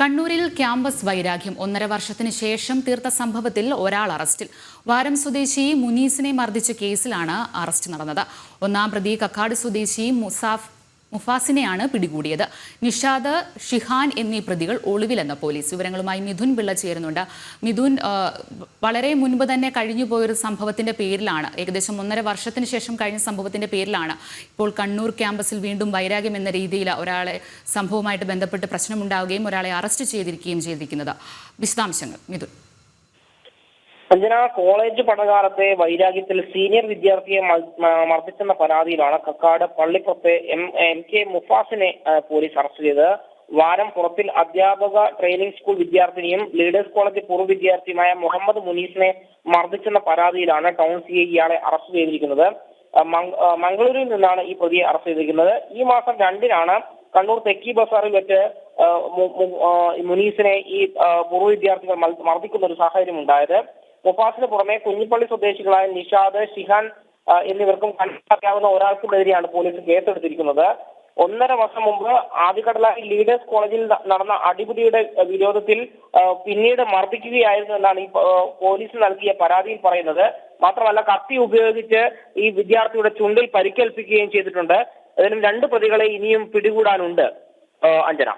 കണ്ണൂരിൽ ക്യാമ്പസ് വൈരാഗ്യം. ഒന്നര വർഷത്തിന് ശേഷം തീർത്ത സംഭവത്തിൽ ഒരാൾ അറസ്റ്റിൽ. വാരം സ്വദേശി മുനീസിനെ മർദ്ദിച്ച കേസിലാണ് അറസ്റ്റ് നടന്നത്. ഒന്നാം പ്രതി കക്കാട് സ്വദേശി മുസാഫ് മുഫാസിനെയാണ് പിടികൂടിയത്. നിഷാദ് ഷിഹാൻ എന്നീ പ്രതികൾ ഒളിവിലെന്ന പോലീസ് വിവരങ്ങളുമായി മിഥുൻ പിള്ള ചേരുന്നുണ്ട്. മിഥുൻ വളരെ മുൻപ് തന്നെ കഴിഞ്ഞു പോയൊരു സംഭവത്തിന്റെ പേരിലാണ്. ഏകദേശം ഒന്നര വർഷത്തിന് ശേഷം കഴിഞ്ഞ സംഭവത്തിന്റെ പേരിലാണ്. ഇപ്പോൾ കണ്ണൂർ ക്യാമ്പസിൽ വീണ്ടും വൈരാഗ്യം എന്ന രീതിയിൽ ഒരാളെ സംഭവവുമായിട്ട് ബന്ധപ്പെട്ട് പ്രശ്നമുണ്ടാവുകയും ഒരാളെ അറസ്റ്റ് ചെയ്തിരിക്കുകയും ചെയ്തിരിക്കുന്നത്. വിശദാംശങ്ങൾ മിഥുൻ. അഞ്ജന കോളേജ് പഠനകാലത്തെ വൈരാഗ്യത്തിൽ സീനിയർ വിദ്യാർത്ഥിയെ മർദ്ദിച്ചെന്ന പരാതിയിലാണ് കക്കാട് പള്ളിപ്പുറത്തെ എം എം കെ മുഫാസിനെ പോലീസ് അറസ്റ്റ് ചെയ്തത്. വാരം പുറത്തിൽ അധ്യാപക ട്രെയിനിംഗ് സ്കൂൾ വിദ്യാർത്ഥിനിയും ലീഡേഴ്സ് കോളേജ് പൂർവ വിദ്യാർത്ഥിയുമായ മുഹമ്മദ് മുനീസിനെ മർദ്ദിച്ചെന്ന പരാതിയിലാണ് ടൗൺ സി ഇയാളെ അറസ്റ്റ് ചെയ്തിരിക്കുന്നത്. മംഗളൂരിൽ നിന്നാണ് ഈ പ്രതിയെ അറസ്റ്റ് ചെയ്തിരിക്കുന്നത്. ഈ മാസം രണ്ടിനാണ് കണ്ണൂർ തെക്കി ബസാറിൽ വെച്ച് മുനീസിനെ ഈ പൂർവ വിദ്യാർത്ഥികൾ മർദ്ദിക്കുന്ന ഒരു സാഹചര്യം ഉണ്ടായത്. മുഫാസിന് പുറമെ കുഞ്ഞിപ്പള്ളി സ്വദേശികളായ നിഷാദ് ഷിഹാൻ എന്നിവർക്കും കണ്ടെത്താക്കാവുന്ന ഒരാൾക്കുമെതിരെയാണ് പോലീസ് കേസെടുത്തിരിക്കുന്നത്. ഒന്നര വർഷം മുമ്പ് ആദ്യകടലായി ലീഡേഴ്സ് കോളേജിൽ നടന്ന അടിപിടിയുടെ വിരോധത്തിൽ പിന്നീട് മർദ്ദിക്കുകയായിരുന്നു എന്നാണ് ഈ പോലീസ് നൽകിയ പരാതിയിൽ പറയുന്നത്. മാത്രമല്ല കത്തി ഉപയോഗിച്ച് ഈ വിദ്യാർത്ഥിയുടെ ചുണ്ടിൽ പരിക്കേൽപ്പിക്കുകയും ചെയ്തിട്ടുണ്ട്. അതിനും രണ്ട് പ്രതികളെ ഇനിയും പിടികൂടാനുണ്ട് അഞ്ജന.